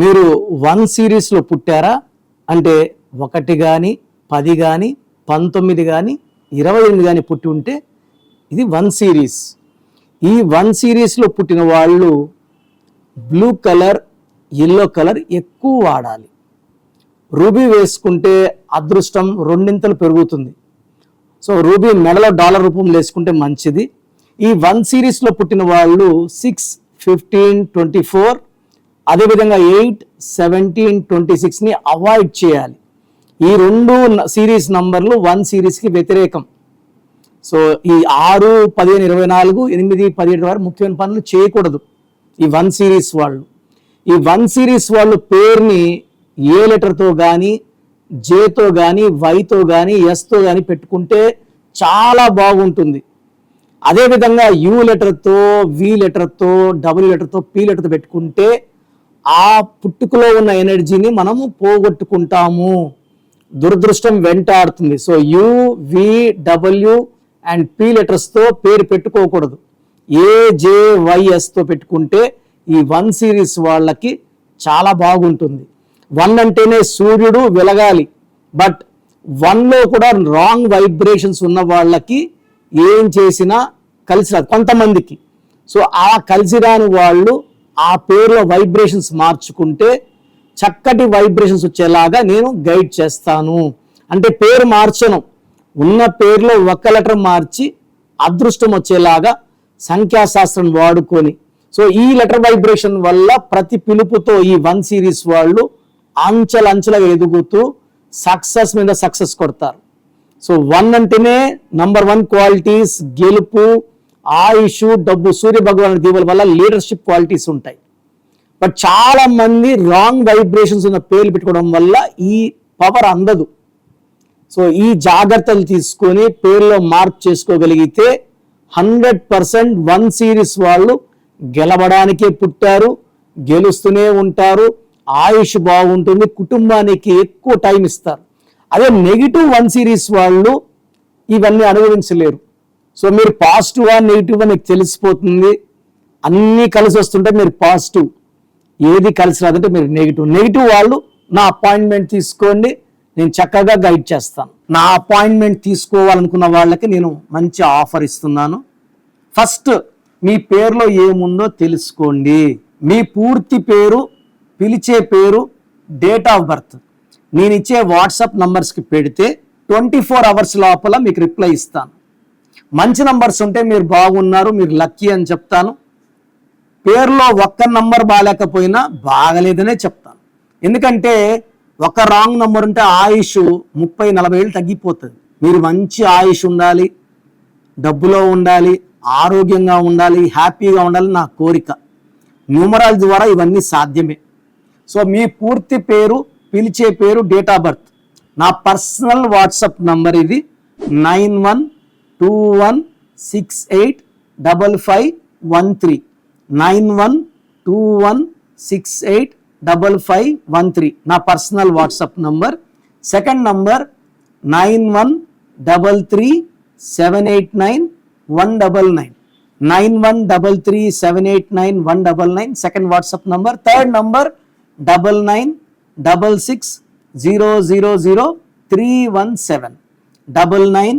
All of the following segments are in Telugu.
మీరు వన్ సిరీస్లో పుట్టారా? అంటే ఒకటి కానీ పది కానీ పంతొమ్మిది కానీ ఇరవై ఎనిమిది కానీ పుట్టి ఉంటే ఇది వన్ సిరీస్. ఈ వన్ సిరీస్లో పుట్టిన వాళ్ళు బ్లూ కలర్ ఎల్లో కలర్ ఎక్కువ వాడాలి. రూబీ వేసుకుంటే అదృష్టం రెండింతలు పెరుగుతుంది. సో రూబీ మెడలో డాలర్ రూపంలో వేసుకుంటే మంచిది. ఈ వన్ సిరీస్లో పుట్టిన వాళ్ళు సిక్స్ ఫిఫ్టీన్ ట్వంటీ ఫోర్ అదేవిధంగా ఎయిట్ సెవెంటీన్ ట్వంటీ సిక్స్ని అవాయిడ్ చేయాలి. ఈ రెండు సిరీస్ నంబర్లు వన్ సిరీస్కి వ్యతిరేకం. సో ఈ ఆరు పదిహేను ఇరవై నాలుగు ఎనిమిది పదిహేడు వరకు ముఖ్యమైన పనులు చేయకూడదు. ఈ వన్ సిరీస్ వాళ్ళు. ఈ వన్ సిరీస్ వాళ్ళు పేరుని ఏ లెటర్తో కానీ జేతో కానీ వైతో కానీ ఎస్తో కానీ పెట్టుకుంటే చాలా బాగుంటుంది. అదేవిధంగా యూ లెటర్తో వి లెటర్తో డబ్ల్యూ లెటర్తో పి లెటర్తో పెట్టుకుంటే ఆ పుట్టుకలో ఉన్న ఎనర్జీని మనము పోగొట్టుకుంటాము. దురదృష్టం వెంటాడుతుంది. So U V W and P లెటర్స్తో పేరు పెట్టుకోకూడదు. ఏ జే వైఎస్తో పెట్టుకుంటే ఈ వన్ సిరీస్ వాళ్ళకి చాలా బాగుంటుంది. వన్ అంటేనే సూర్యుడు వెలగాలి. బట్ వన్లో కూడా రాంగ్ వైబ్రేషన్స్ ఉన్న వాళ్ళకి ఏం చేసినా కలిసి రాదు. కొంతమందికి. సో ఆ కలిసి రాని వాళ్ళు ఆ పేరులో వైబ్రేషన్స్ మార్చుకుంటే చక్కటి వైబ్రేషన్స్ వచ్చేలాగా నేను గైడ్ చేస్తాను. అంటే పేరు మార్చను. ఉన్న పేరులో ఒక్క లెటర్ మార్చి అదృష్టం వచ్చేలాగా సంఖ్యాశాస్త్రం వాడుకొని. సో ఈ లెటర్ వైబ్రేషన్ వల్ల ప్రతి పిలుపుతో ఈ వన్ సిరీస్ వాళ్ళు అంచెలంచెలుగా ఎదుగుతూ సక్సెస్ మీద సక్సెస్ కొడతారు. సో వన్ అంటేనే నంబర్ వన్ క్వాలిటీస్ గెలుపు ఆయుష్ డబ్బు సూర్య భగవాన్ దీవుల వల్ల లీడర్షిప్ క్వాలిటీస్ ఉంటాయి. బట్ చాలా మంది రాంగ్ వైబ్రేషన్స్ ఉన్న పేర్లు పెట్టుకోవడం వల్ల ఈ పవర్ అందదు. సో ఈ జాగ్రత్తలు తీసుకొని పేర్లో మార్పు చేసుకోగలిగితే హండ్రెడ్ పర్సెంట్ వన్ సిరీస్ వాళ్ళు గెలవడానికే పుట్టారు గెలుస్తూనే ఉంటారు ఆయుష్ బాగుంటుంది కుటుంబానికి ఎక్కువ టైం ఇస్తారు. అదే నెగిటివ్ వన్ సిరీస్ వాళ్ళు ఇవన్నీ అనుభవించలేరు. సో మీరు పాజిటివ్ నెగిటివ్ మీకు తెలిసిపోతుంది. అన్నీ కలిసి వస్తుంటే మీరు పాజిటివ్. ఏది కలిసి రాదంటే మీరు నెగిటివ్. నెగిటివ్ వాళ్ళు నా అపాయింట్మెంట్ తీసుకోండి నేను చక్కగా గైడ్ చేస్తాను. నా అపాయింట్మెంట్ తీసుకోవాలనుకున్న వాళ్ళకి నేను మంచి ఆఫర్ ఇస్తున్నాను. ఫస్ట్ మీ పేరులో ఏముందో తెలుసుకోండి. మీ పూర్తి పేరు పిలిచే పేరు డేట్ ఆఫ్ బర్త్. నేను ఇచ్చే వాట్సాప్ నంబర్స్కి పెడితే ట్వంటీ ఫోర్ అవర్స్ లోపల మీకు రిప్లై ఇస్తాను. మంచి నంబర్స్ ఉంటే మీరు బాగున్నారు మీరు లక్కీ అని చెప్తాను. పేరులో ఒక్క నంబర్ బాగాలేకపోయినా బాగలేదనే చెప్తాను. ఎందుకంటే ఒక రాంగ్ నంబర్ ఉంటే ఆయుష్ ముప్పై నలభై ఏళ్ళు తగ్గిపోతుంది. మీరు మంచి ఆయుష్ ఉండాలి డబ్బులో ఉండాలి ఆరోగ్యంగా ఉండాలి హ్యాపీగా ఉండాలి నా కోరిక. న్యూమరాలజీ ద్వారా ఇవన్నీ సాధ్యమే. సో మీ పూర్తి పేరు పిలిచే పేరు డేట్ ఆఫ్ బర్త్ నా పర్సనల్ వాట్సాప్ నంబర్ ఇది nine one two one six eight double five one three nine one two one six eight double five one three నా personal WhatsApp number second number nine one double three seven eight nine one double nine nine one double three seven eight nine one double nine second WhatsApp number third number double nine double six zero zero zero three one seven double nine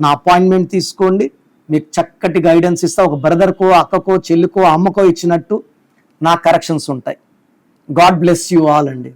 నా అపాయింట్మెంట్ తీసుకోండి. మీకు చక్కటి గైడెన్స్ ఇస్తా. ఒక బ్రదర్కో అక్కకో చెల్లికో అమ్మకో ఇచ్చినట్టు నా కరెక్షన్స్ ఉంటాయి. గాడ్ బ్లెస్ యూ ఆల్ అండి.